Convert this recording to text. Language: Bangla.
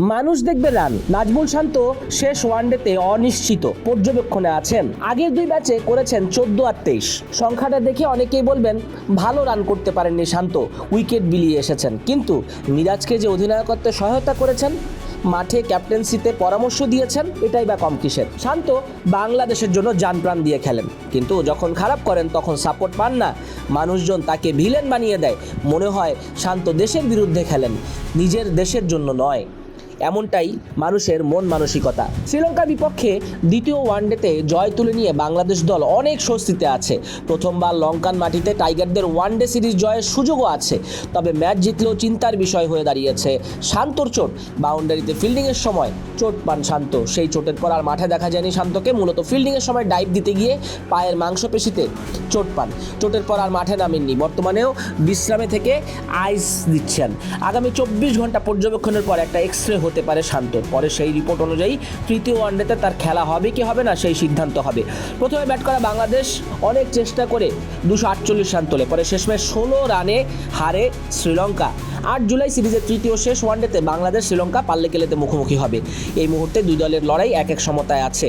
মানুষ দেখবে রান। নাজমুল শান্ত শেষ ওয়ানডেতে অনিশ্চিত, পর্যবেক্ষণে আছেন। আগের দুই ম্যাচে করেছেন চোদ্দ আর তেইশ। সংখ্যাটা দেখে অনেকেই বলবেন, ভালো রান করতে পারেননি শান্ত, উইকেট বিলিয়ে এসেছেন। কিন্তু মিরাজকে যে অধিনায়কত্বে সহায়তা করেছেন, মাঠে ক্যাপ্টেন্সিতে পরামর্শ দিয়েছেন, এটাই বা কম কিসের। শান্ত বাংলাদেশের জন্য যান প্রাণ দিয়ে খেলেন। কিন্তু যখন খারাপ করেন, তখন সাপোর্ট পান না। মানুষজন তাকে ভিলেন বানিয়ে দেয়। মনে হয় শান্ত দেশের বিরুদ্ধে খেলেন, নিজের দেশের জন্য নয়। এমনটাই মানুষের মন মানসিকতা। শ্রীলঙ্কার বিপক্ষে দ্বিতীয় ওয়ানডেতে জয় তুলে নিয়ে বাংলাদেশ দল অনেক স্বস্তিতে আছে। প্রথমবার লঙ্কান মাটিতে টাইগারদের ওয়ানডে সিরিজ জয়ের সুযোগও আছে, তবে ম্যাচ জিতলেও চিন্তার বিষয় হয়ে দাঁড়িয়েছে। শান্তর চোট, বাউন্ডারিতে ফিল্ডিংয়ের সময় চোট পান শান্ত। সেই চোটের পর আর মাঠে দেখা যায়নি শান্তকে। মূলত ফিল্ডিংয়ের সময় ডাইভ দিতে গিয়ে পায়ের মাংসপেশিতে চোট পান। চোটের পর আর মাঠে নামেননি। বর্তমানেও বিশ্রামে থেকে আইস দিচ্ছেন। আগামী চব্বিশ ঘণ্টা পর্যবেক্ষণের পর একটা এক্স রে হতে পারে শান্তর পরে সেই রিপোর্ট অনুযায়ী তৃতীয় ওয়ানডেতে তার খেলা হবে, কি হবে না সেই সিদ্ধান্ত হবে। প্রথমে ব্যাট করা বাংলাদেশ অনেক চেষ্টা করে দুশো আটচল্লিশ রান তোলে। পরে শেষমেশ ষোলো রানে হারে শ্রীলঙ্কা। আট জুলাই সিরিজের তৃতীয় শেষ ওয়ানডেতে বাংলাদেশ শ্রীলঙ্কা পাল্লে কেলেতে মুখোমুখি হবে। এই মুহূর্তে দুই দলের লড়াই এক এক সমতায় আছে।